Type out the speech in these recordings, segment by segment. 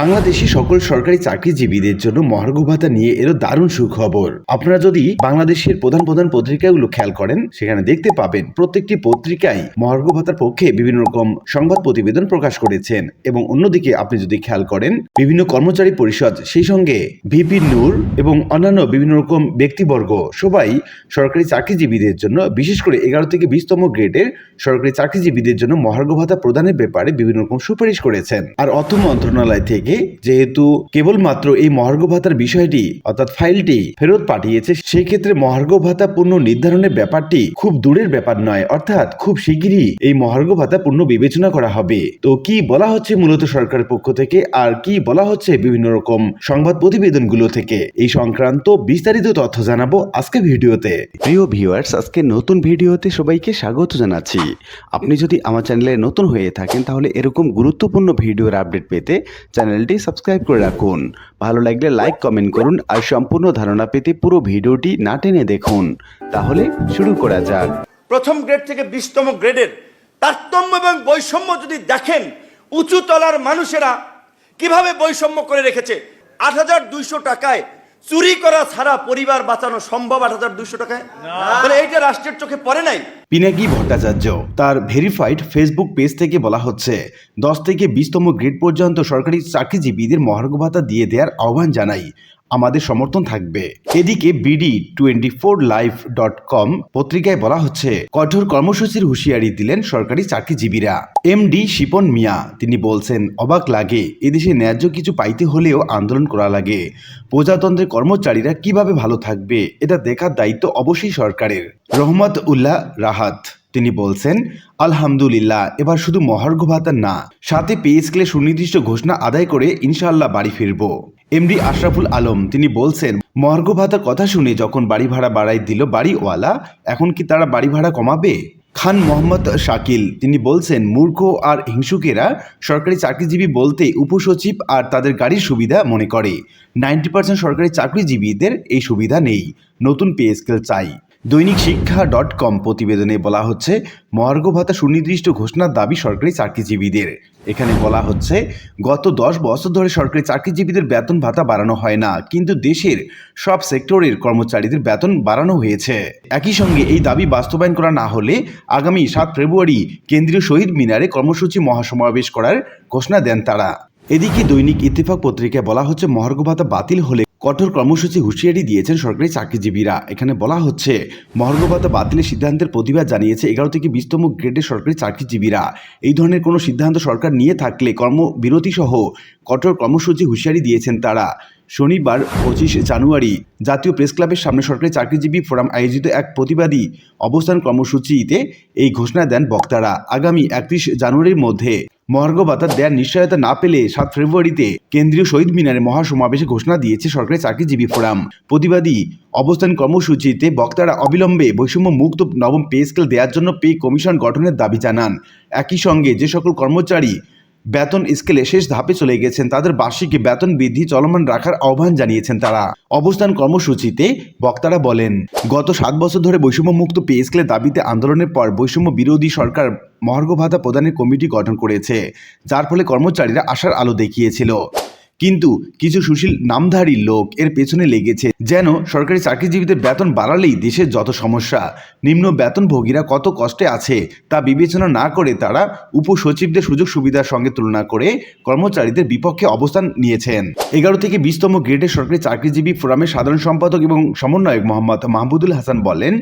বাংলাদেশি সকল সরকারি চাকরিজীবীদের জন্য মহার্ঘ ভাতা নিয়ে এলো দারুণ সুখবর। আপনারা যদি বাংলাদেশের প্রধান প্রধান পত্রিকাগুলো খেয়াল করেন, সেখানে দেখতে পাবেন প্রত্যেকটি পত্রিকায় মহার্ঘ ভাতার পক্ষে বিভিন্ন রকম সংবাদ প্রতিবেদন প্রকাশ করেছেন এবং অন্যদিকে আপনি যদি খেয়াল করেন, বিভিন্ন কর্মচারী পরিষদ, সেই সঙ্গে ভিপি নূর এবং অন্যান্য বিভিন্ন রকম ব্যক্তিবর্গ, সবাই সরকারি চাকরিজীবীদের জন্য, বিশেষ করে এগারো থেকে বিশতম গ্রেডের সরকারি চাকরিজীবীদের জন্য মহার্ঘ ভাতা প্রদানের ব্যাপারে বিভিন্ন রকম সুপারিশ করেছেন। আর অর্থ মন্ত্রণালয় থেকে যেহেতু কেবলমাত্র এই মহার্ঘ ভাতার বিষয়টি, অর্থাৎ ফাইলটি ফেরত পাঠিয়েছে সেই ক্ষেত্রে মহার্ঘ ভাতা পূর্ণ নির্ধারণের ব্যাপারটি খুব দূরের ব্যাপার নয়, অর্থাৎ খুব শিগগিরই এই মহার্ঘ ভাতা পূর্ণ বিবেচনা করা হবে। তো কি বলা হচ্ছে মূলত সরকারের পক্ষ থেকে, আর কি বলা হচ্ছে বিভিন্ন রকম সংবাদ প্রতিবেদনগুলো থেকে? এই সংক্রান্ত বিস্তারিত তথ্য জানাব আজকে ভিডিওতে। প্রিয় ভিউয়ার্স, আজকে নতুন ভিডিওতে সবাইকে স্বাগত জানাচ্ছি। আপনি যদি আমার চ্যানেলে নতুন হয়ে থাকেন, তাহলে এরকম গুরুত্বপূর্ণ ভিডিওর আপডেট পেতে চ্যানেলটি সাবস্ক্রাইব করে রাখুন। ভালো লাগলে লাইক কমেন্ট করুন আর সম্পূর্ণ ধারণা পেতে পুরো ভিডিওটি না টেনে দেখুন। তাহলে শুরু করা যাক। প্রথম গ্রেড থেকে বিশতম গ্রেডের তারতম্য এবং বৈষম্য যদি দেখেন, উঁচু তলার মানুষেরা কীভাবে বৈষম্য করে রেখেছে? আট হাজার দুইশো টাকায় চুরি করা ছাড়া পরিবার বাঁচানো সম্ভব আট হাজার দুশো টাকায়? এইটা রাষ্ট্রের চোখে পড়ে নাই? পিনাকি ভট্টাচার্য তার ভেরিফাইড ফেসবুক পেজ থেকে বলা হচ্ছে দশ থেকে বিশতম গ্রেড পর্যন্ত সরকারি চাকরিজীবীদের মহার্ঘ ভাতা দিয়ে দেওয়ার আহ্বান জানাই। আমাদের সমর্থন থাকবে। এদিকে BD twenty four live dot com পত্রিকায় বলা হচ্ছে, কঠোর কর্মসূচির হুঁশিয়ারি দিলেন সরকারি চাকরিজীবীরা। এমডি শিপন মিয়া, তিনি বলছেন, অবাক লাগে, এদেশে ন্যায্য কিছু পাইতে হলেও আন্দোলন করা লাগে। প্রজাতন্ত্রের কর্মচারীরা কীভাবে ভালো থাকবে, এটা দেখার দায়িত্ব অবশ্যই সরকারের। রহমত উল্লাহ রাহাত, তিনি বলছেন, আলহামদুলিল্লাহ, এবার শুধু মহার্ঘ ভাতা না, সাথে পে স্কেলে সুনির্দিষ্ট ঘোষণা আদায় করে ইনশাআল্লাহ বাড়ি ফিরব। এমডি আশরাফুল আলম। তিনি বলছেন মর্গ ভাতার কথা শুনে যখন বাড়ি ভাড়া বাড়াই দিল বাড়িওয়ালা, এখন কি তারা বাড়ি ভাড়া কমাবে? খান মোহাম্মদ শাকিল, তিনি বলছেন, মূর্খ আর হিংসুকেরা সরকারি চাকরিজীবী বলতে উপসচিব আর তাদের গাড়ির সুবিধা মনে করে। নাইনটি পার্সেন্ট সরকারি চাকরিজীবীদের এই সুবিধা নেই। নতুন পে স্কেল চাই। দৈনিক শিক্ষা ডট কম প্রতিবেদনে বলা হচ্ছে, মহার্ঘ ভাতা সুনির্দিষ্ট ঘোষণার দাবি সরকারি চাকরিজীবীদের। এখানে বলা হচ্ছে, গত দশ বছর ধরে সরকারি চাকরিজীবীদের বেতন ভাতা বাড়ানো হয় না, কিন্তু দেশের সব সেক্টরের কর্মচারীদের বেতন বাড়ানো হয়েছে। একই সঙ্গে এই দাবি বাস্তবায়ন করা না হলে আগামী সাত ফেব্রুয়ারি কেন্দ্রীয় শহীদ মিনারে কর্মসূচি মহাসমাবেশ করার ঘোষণা দেন তারা। এদিকে দৈনিক ইত্তেফাক পত্রিকায় বলা হচ্ছে, মহার্ঘ ভাতা বাতিল হলে কঠোর কর্মসূচি হুঁশিয়ারি দিয়েছেন সরকারি চাকরিজীবীরা। এখানে বলা হচ্ছে মহার্ঘ ভাতা বাতিলের সিদ্ধান্তের প্রতিবাদ জানিয়েছে এগারো থেকে বিশতম গ্রেডের সরকারি চাকরিজীবীরা। এই ধরনের কোনো সিদ্ধান্ত সরকার নিয়ে থাকলে কর্মবিরতি সহ কঠোর কর্মসূচি হুঁশিয়ারি দিয়েছেন তারা। শনিবার, পঁচিশ জানুয়ারি, জাতীয় প্রেস ক্লাবের সামনে সরকারি চাকরিজীবী ফোরাম আয়োজিত এক প্রতিবাদী অবস্থান কর্মসূচিতে এই ঘোষণা দেন বক্তারা। আগামী একত্রিশ জানুয়ারির মধ্যে মহার্ঘ ভাতা দেওয়ার নিশ্চয়তা না পেলে সাত ফেব্রুয়ারিতে কেন্দ্রীয় শহীদ মিনারে মহাসমাবেশে ঘোষণা দিয়েছে সরকারি চাকরিজীবী ফোরাম। প্রতিবাদী অবস্থান কর্মসূচিতে বক্তারা অবিলম্বে বৈষম্য মুক্ত নবম পে স্কেল দেওয়ার জন্য পে কমিশন গঠনের দাবি জানান। একই সঙ্গে যে সকল কর্মচারী বেতন স্কেলে শেষ ধাপে চলে গেছেন তাদের বার্ষিক বেতন বৃদ্ধি চলমান রাখার আহ্বান জানিয়েছেন তারা। অবস্থান কর্মসূচিতে বক্তারা বলেন, গত সাত বছর ধরে বৈষম্য মুক্ত পে স্কেলের দাবিতে আন্দোলনের পর বৈষম্য বিরোধী সরকার মহার্ঘ ভাতা প্রদানের কমিটি গঠন করেছে, যার ফলে কর্মচারীরা আশার আলো দেখিয়েছিল। কিন্তু কিছু সুশীল নামধারী লোক এর পেছনে লেগেছে যেন সরকারি চাকরিজীবীদের বেতন বাড়ালেই দেশের যত সমস্যা, নিম্ন বেতনভোগীরা কত কষ্টে আছে তা বিবেচনা না করে তারা উপসচিবদের সুযোগ সুবিধার সঙ্গে তুলনা করে কর্মচারীদের বিপক্ষে অবস্থান নিয়েছেন। এগারো থেকে বিশতম গ্রেডের সরকারি চাকরিজীবী ফোরামের সাধারণ সম্পাদক এবং সমন্বয়ক মোহাম্মদ মাহমুদুল হাসান বলেন,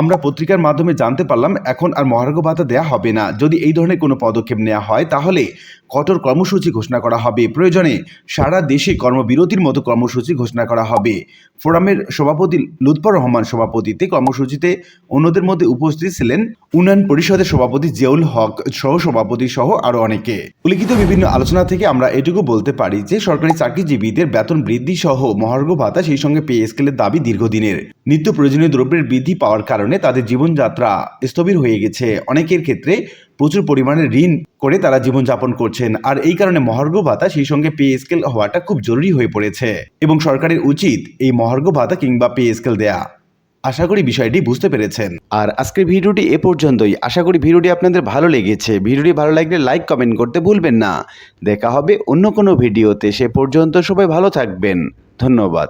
আমরা পত্রিকার মাধ্যমে জানতে পারলাম, এখন আর মহার্ঘ ভাতা দেওয়া হবে না। যদি এই ধরনের কোনো পদক্ষেপ নেওয়া হয়, তাহলে কঠোর কর্মসূচি ঘোষণা করা হবে। প্রয়োজনে সারা দেশে কর্মবিরতির মতো কর্মসূচি ঘোষণা করা হবে। ফোরামের সভাপতি লুৎফর রহমান সভাপতিতে কর্মসূচিতে অন্যদের মধ্যে উপস্থিত ছিলেন উন্নয়ন পরিষদের সভাপতি জিয়াউল হক সহ সভাপতি সহ আরও অনেকে। উল্লিখিত বিভিন্ন আলোচনা থেকে আমরা এটুকু বলতে পারি যে, সরকারি চাকরিজীবীদের বেতন বৃদ্ধি সহ মহার্ঘ ভাতা সেই সঙ্গে পে স্কেলের দাবি দীর্ঘদিনের। নিত্য প্রয়োজনীয় দ্রব্যের বৃদ্ধি পাওয়ার কারণে তাদের জীবনযাত্রা স্থবির হয়ে গেছে। অনেকের ক্ষেত্রে প্রচুর পরিমাণে ঋণ করে তারা জীবনযাপন করছেন। আর এই কারণে মহার্ঘ ভাতা সেই সঙ্গে পে স্কেল হওয়াটা খুব জরুরি হয়ে পড়েছে। এবং সরকারের উচিত এই মহার্ঘ ভাতা কিংবা পে স্কেল দেয়া। আশা করি বিষয়টি বুঝতে পেরেছেন। আর আজকের ভিডিওটি এ পর্যন্তই। আশা করি ভিডিওটি আপনাদের ভালো লেগেছে। ভিডিওটি ভালো লাগলে লাইক, কমেন্ট করতে ভুলবেন না। দেখা হবে অন্য কোনো ভিডিওতে। সে পর্যন্ত সবাই ভালো থাকবেন। ধন্যবাদ।